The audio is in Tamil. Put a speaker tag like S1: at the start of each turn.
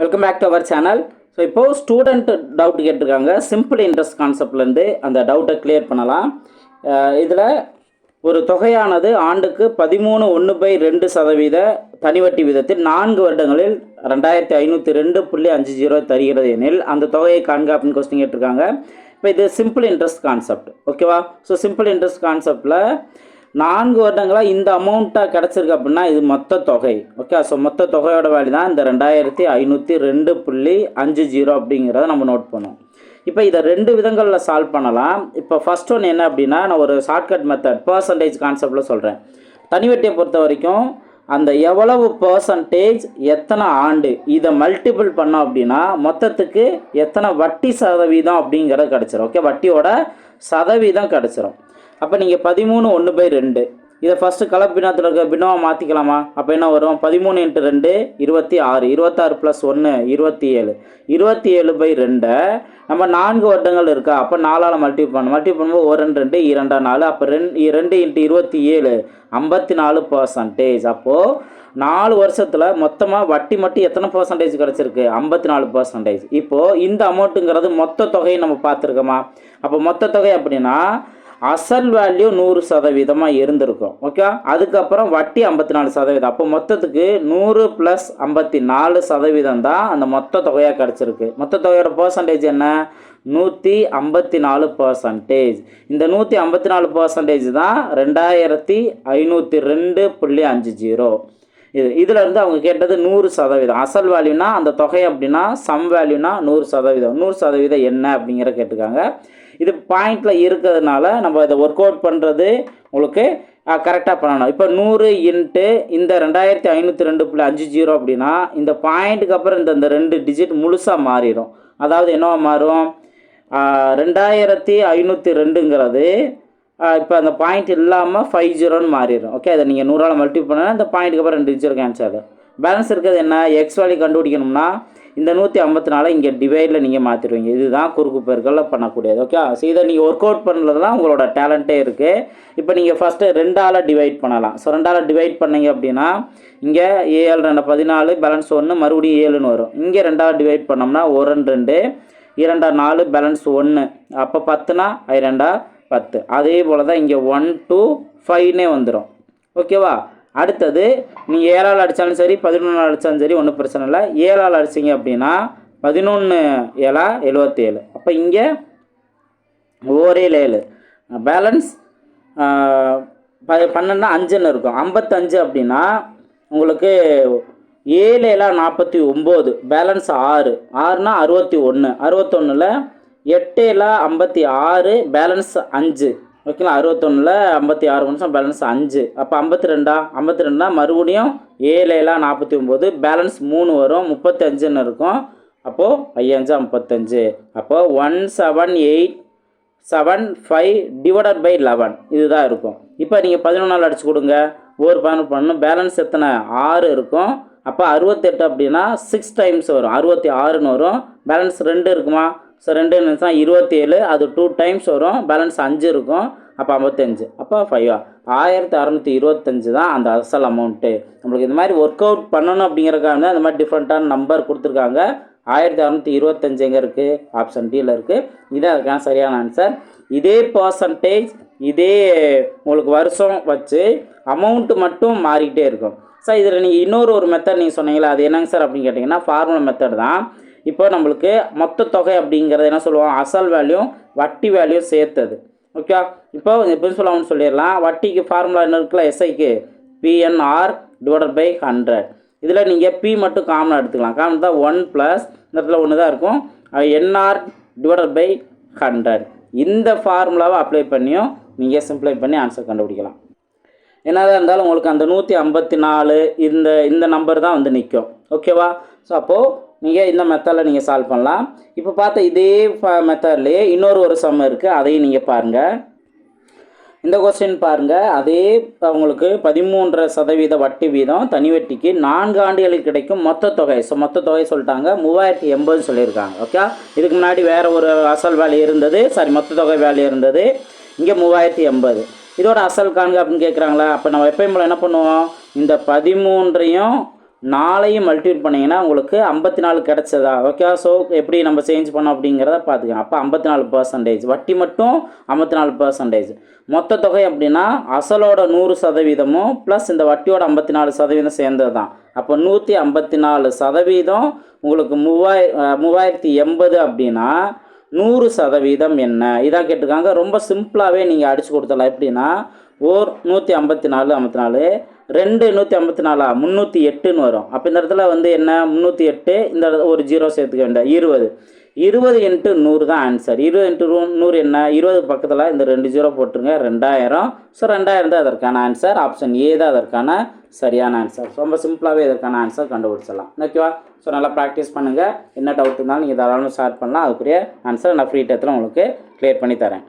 S1: Welcome back to our channel so இப்போது ஸ்டூடெண்ட் டவுட் கேட்டிருக்காங்க. சிம்பிள் இன்ட்ரெஸ்ட் கான்செப்ட்லேருந்து அந்த டவுட்டை கிளியர் பண்ணலாம். இதில் ஒரு தொகையானது ஆண்டுக்கு பதிமூணு ஒன்று பை ரெண்டு சதவீத தனிவட்டி விதத்தில் நான்கு வருடங்களில் ரெண்டாயிரத்தி ஐநூற்றி ரெண்டு புள்ளி அஞ்சு ஜீரோ தருகிறது எனில் அந்த தொகையை காண்க அப்படின்னு கொஸ்டின் கேட்டிருக்காங்க. இப்போ இது சிம்பிள் இன்ட்ரெஸ்ட் கான்செப்ட் ஓகேவா ஸோ சிம்பிள் இன்ட்ரெஸ்ட் கான்செப்டில் நான்கு வருடங்களாக இந்த அமௌண்ட்டாக கிடச்சிருக்கு அப்படின்னா இது மொத்த தொகை. ஓகே ஸோ மொத்த தொகையோட வேலை தான் இந்த ரெண்டாயிரத்தி ஐநூற்றி ரெண்டு புள்ளி அஞ்சு ஜீரோ அப்படிங்கிறத நம்ம நோட் பண்ணோம் இப்போ இதை ரெண்டு விதங்களில் சால்வ் பண்ணலாம். இப்போ ஃபர்ஸ்ட் ஒன் என்ன அப்படின்னா நான் ஒரு ஷார்ட்கட் மெத்தட் பர்சன்டேஜ் கான்செப்டில் சொல்கிறேன் தனிவெட்டியை பொறுத்த வரைக்கும் அந்த எவ்வளவு பர்சன்டேஜ் எத்தனை ஆண்டு இதை மல்டிபிள் பண்ணோம் அப்படின்னா மொத்தத்துக்கு எத்தனை வட்டி சதவீதம் அப்படிங்கிறது கிடச்சிரும். ஓகே வட்டியோட சதவீதம் கிடச்சிரும். அப்போ நீங்கள் பதிமூணு ஒன்று பை ரெண்டு. இதை ஃபஸ்ட்டு கலப்பினத்தில் இருக்க பின்னமாக மாற்றிக்கலாமா அப்போ என்ன வரும்? பதிமூணு இன்ட்டு ரெண்டு இருபத்தி ஆறு. இருபத்தாறு ப்ளஸ் ஒன்று இருபத்தி ஏழு. இருபத்தி ஏழு பை ரெண்டை நம்ம நான்கு வருடங்கள் இருக்கா? அப்போ நாலால் மல்டிபிள் பண்ணணும். மல்டிபிள் பண்ணும்போது ஒரு ரெண்டு ரெண்டு இரண்டா நாலு. அப்போ ரெண்டு ரெண்டு இன்ட்டு இருபத்தி ஏழு ஐம்பத்தி நாலு பர்சன்டேஜ் அப்போது நாலு வருஷத்தில் மொத்தமாக வட்டி மட்டும் எத்தனை பர்சன்டேஜ் கிடச்சிருக்கு? ஐம்பத்தி நாலு பர்சன்டேஜ் இப்போது இந்த அமௌண்ட்டுங்கிறது மொத்த தொகையை நம்ம பார்த்துருக்கோமா? அப்போ மொத்த தொகை அப்படின்னா அசல் வேல்யூ நூறு சதவீதமாக இருந்திருக்கும் ஓகே அதுக்கப்புறம் வட்டி ஐம்பத்தி நாலு சதவீதம். அப்போ மொத்தத்துக்கு நூறு ப்ளஸ் ஐம்பத்தி நாலு சதவீதம் தான் அந்த மொத்த தொகையாக கிடச்சிருக்கு. மொத்த தொகையோட பர்சன்டேஜ் என்ன? நூற்றி ஐம்பத்தி நாலு பர்சன்டேஜ் இந்த நூற்றி ஐம்பத்தி நாலு பர்சன்டேஜ் தான் ரெண்டாயிரத்தி ஐநூற்றி ரெண்டு புள்ளி அஞ்சு ஜீரோ. இது இதில் இருந்து அவங்க கேட்டது நூறு சதவீதம். அசல் வேல்யூனா அந்த தொகை அப்படின்னா சம் வேல்யூனா நூறு சதவீதம். நூறு சதவீதம் என்ன அப்படிங்கிற கேட்டிருக்காங்க. இது பாயிண்டில் இருக்கிறதுனால நம்ம இதை ஒர்க் அவுட் பண்ணுறது உங்களுக்கு கரெக்டாக பண்ணணும். இப்போ நூறு இன்ட்டு இந்த ரெண்டாயிரத்தி ஐநூற்றி ரெண்டு புள்ளி அஞ்சு ஜீரோ அப்படின்னா இந்த பாயிண்ட்டுக்கு அப்புறம் இந்த இந்த ரெண்டு டிஜிட் முழுசாக மாறிடும். அதாவது என்னவா மாறும்? ரெண்டாயிரத்தி ஐநூற்றி ரெண்டுங்கிறது இப்போ அந்த பாயிண்ட் இல்லாமல் ஃபைவ் ஜீரோன்னு மாறிடும். ஓகே அதை நீங்கள் நூறால் மல்டிபிள் பண்ணால் இந்த பாயிண்ட்டுக்கு அப்புறம் ரெண்டு ஜீரோ கேன்சல் பேலன்ஸ் இருக்கிறது என்ன? எக்ஸ் வேல்யூ கண்டுபிடிக்கணும்னா இந்த நூற்றி ஐம்பத்தி நாலு இங்கே டிவைடில் நீங்கள் மாற்றிடுவீங்க இதுதான் குறுக்கு பெருக்களில் பண்ணக்கூடியது. ஓகே ஸோ இதை நீங்கள் ஒர்க் அவுட் பண்ணுறது தான் உங்களோட டேலண்ட்டே இருக்குது இப்போ நீங்கள் ஃபஸ்ட்டு ரெண்டால் டிவைட் பண்ணலாம். ஸோ ரெண்டால் டிவைட் பண்ணீங்க அப்படின்னா இங்கே ஏழு ரெண்டு பதினாலு பேலன்ஸ் ஒன்று மறுபடியும் ஏழுன்னு வரும். இங்கே ரெண்டாவது டிவைட் பண்ணோம்னா ஒரு ரெண்டு ரெண்டு இரண்டா நாலு பேலன்ஸ் ஒன்று அப்போ பத்துனா அது பத்து. அதே போல் தான் இங்கே ஒன் டூ ஃபைவ்னே வந்துடும் ஓகேவா அடுத்தது நீங்கள் ஏழால் அடித்தாலும் சரி பதினொன்று அடித்தாலும் சரி ஒன்றும் பிரச்சனை இல்லை. ஏழால் அடிச்சிங்க அப்படின்னா பதினொன்று ஏழா எழுபத்தேழு அப்போ இங்கே ஒரே ஏழு பேலன்ஸ் ப பன்னெண்டுனா அஞ்சுன்னு இருக்கும். ஐம்பத்தஞ்சு அப்படின்னா உங்களுக்கு ஏழு ஏழா நாற்பத்தி ஒம்பது பேலன்ஸ் ஆறு. ஆறுனா அறுபத்தி ஒன்று அறுபத்தொன்னில் எட்டு ஐம்பத்தி ஆறு பேலன்ஸ் அஞ்சு. ஓகேங்களா அறுபத்தொன்னில் ஐம்பத்தி ஆறு நிமிஷம் பேலன்ஸ் அஞ்சு. அப்போ ஐம்பத்தி ரெண்டா ஐம்பத்தி ரெண்டா மறுபடியும் ஏழு நாற்பத்தி ஒம்பது பேலன்ஸ் மூணு வரும் முப்பத்தஞ்சுன்னு இருக்கும். அப்போது ஐயஞ்சா முப்பத்தஞ்சு. அப்போது one seven eight seven five divided by eleven இதுதான் இருக்கும். இப்போ நீங்கள் பதினொன்றால் அடிச்சு கொடுங்க. ஒரு பதினொன்று பண்ணணும். பேலன்ஸ் எத்தனை? ஆறு இருக்கும். அப்போ அறுபத்தெட்டு அப்படின்னா சிக்ஸ் டைம்ஸ் வரும். அறுபத்தி ஆறுன்னு வரும். பேலன்ஸ் ரெண்டு இருக்குமா? ஸோ ரெண்டு நிமிஷம் இருபத்தி ஏழு அது டூ டைம்ஸ் வரும். பேலன்ஸ் அஞ்சு இருக்கும். அப்போ ஐம்பத்தஞ்சு. அப்போ ஃபைவா ஆயிரத்தி அறநூற்றி இருபத்தஞ்சு தான் அந்த அசல் அமௌண்ட்டு நம்மளுக்கு இந்த மாதிரி ஒர்க் அவுட் பண்ணணும் அப்படிங்கிறக்காக அந்த மாதிரி டிஃப்ரெண்ட்டான நம்பர் கொடுத்துருக்காங்க. ஆயிரத்தி அறநூற்றி இருபத்தஞ்சு எங்கே இருக்குது ஆப்ஷன் டியில் இருக்குது இதே அதுக்கான சரியான ஆன்சர் இதே பர்சன்டேஜ் இதே உங்களுக்கு வருஷம் வச்சு அமௌண்ட்டு மட்டும் மாறிக்கிட்டே இருக்கும். சார் இதில் நீங்கள் இன்னொரு ஒரு மெத்தட் நீங்கள் சொன்னீங்களா அது என்னங்க சார் அப்படின்னு கேட்டிங்கன்னா ஃபார்முலா மெத்தட் தான். இப்போ நம்மளுக்கு மொத்த தொகை அப்படிங்கிறது என்ன சொல்லுவோம்? அசல் வேல்யூ வட்டி வேல்யூ சேர்த்தது. ஓகே இப்போ எப்படி சொல்லலாம்னு சொல்லிடலாம். வட்டிக்கு ஃபார்முலா என்ன இருக்குல்ல? எஸ்ஐக்கு பிஎன்ஆர் டிவைடட் பை ஹண்ட்ரட் இதில் நீங்கள் பி மட்டும் காமனாக எடுத்துக்கலாம். காமன் தான் ஒன் ப்ளஸ் இந்த இடத்துல ஒன்று தான் இருக்கும் என்ஆர் டிவைடட் பை ஹண்ட்ரட் இந்த ஃபார்முலாவை அப்ளை பண்ணியும் நீங்கள் சிம்ப்ளை பண்ணி ஆன்சர் கண்டுபிடிக்கலாம். என்னதான் இருந்தாலும் உங்களுக்கு அந்த நூற்றி ஐம்பத்தி நாலு இந்த இந்த நம்பர் தான் வந்து நிற்கும் ஓகேவா ஸோ அப்போது நீங்கள் இந்த மெத்தடில் நீங்கள் சால்வ் பண்ணலாம். இப்போ பார்த்த இதே மெத்தட்லேயே இன்னொரு ஒரு சம் இருக்குது அதையும் நீங்கள் பாருங்கள் இந்த கொஸ்டின் பாருங்கள் அதே உங்களுக்கு பதிமூன்றரை சதவீத வட்டி வீதம் தனி வட்டிக்கு நான்கு ஆண்டுகளுக்கு கிடைக்கும் மொத்த தொகை. ஸோ மொத்த தொகை சொல்லிட்டாங்க. மூவாயிரத்தி எண்பது சொல்லியிருக்காங்க. ஓகே இதுக்கு முன்னாடி வேறு ஒரு அசல் வேலை இருந்தது. சாரி மொத்த தொகை வேலை இருந்தது. இங்கே மூவாயிரத்தி எண்பது. இதோட அசல் காண்க அப்படின்னு கேட்குறாங்களா அப்போ நம்ம எப்பயும் போல் என்ன பண்ணுவோம்? இந்த பதிமூன்றையும் நாளையும் மல்டிபிள் பண்ணிங்கன்னா உங்களுக்கு ஐம்பத்தி நாலு கிடச்சதா? ஓகே ஸோ எப்படி நம்ம சேஞ்ச் பண்ணோம் அப்படிங்கிறத பார்த்துக்கலாம். அப்போ ஐம்பத்தி நாலு பர்சன்டேஜ் வட்டி மட்டும் ஐம்பத்தி நாலு பர்சன்டேஜ் மொத்த தொகை அப்படின்னா அசலோட நூறு சதவீதமும் ப்ளஸ் இந்த வட்டியோட ஐம்பத்தி நாலு சதவீதம் சேர்ந்தது தான். அப்போ நூற்றி ஐம்பத்தி நாலு சதவீதம் உங்களுக்கு மூவாய் மூவாயிரத்தி எண்பது அப்படின்னா நூறு சதவீதம் என்ன? இதான் கேட்டிருக்காங்க. ரொம்ப சிம்பிளாகவே நீங்கள் அடித்து கொடுத்தலாம் எப்படின்னா ஓர் நூற்றி ஐம்பத்தி நாலு ஐம்பத்தி நாலு ரெண்டு நூற்றி ஐம்பத்தி நாலா முந்நூற்றி எட்டுன்னு வரும். அப்போ இந்த இடத்துல வந்து என்ன? முந்நூற்றி எட்டு இந்த இடத்துல ஒரு ஜீரோ சேர்த்துக்க வேண்டாம். இருபது. இருபது இன்ட்டு நூறு தான் ஆன்சர் இருபது இன்ட்டு நூறு என்ன? இருபது பக்கத்தில் இந்த ரெண்டு ஜீரோ போட்டுருங்க. ரெண்டாயிரம். ஸோ ரெண்டாயிரம் தான் அதற்கான ஆன்சர் ஆப்ஷன் ஏ தான் அதற்கான சரியான ஆன்சர் ரொம்ப சிம்பிளாகவே இதற்கான ஆன்சர் கண்டுபிடிச்சிடலாம். ஓகேவா ஸோ நல்லா ப்ராக்டிஸ் பண்ணுங்கள் என்ன டவுட் இருந்தாலும் நீங்கள் தாராளமாக ஸ்டார்ட் பண்ணலாம். அதுக்குரிய ஆன்சர் நான் ஃப்ரீ டயத்தில் உங்களுக்கு க்ளியர் பண்ணி தரேன்.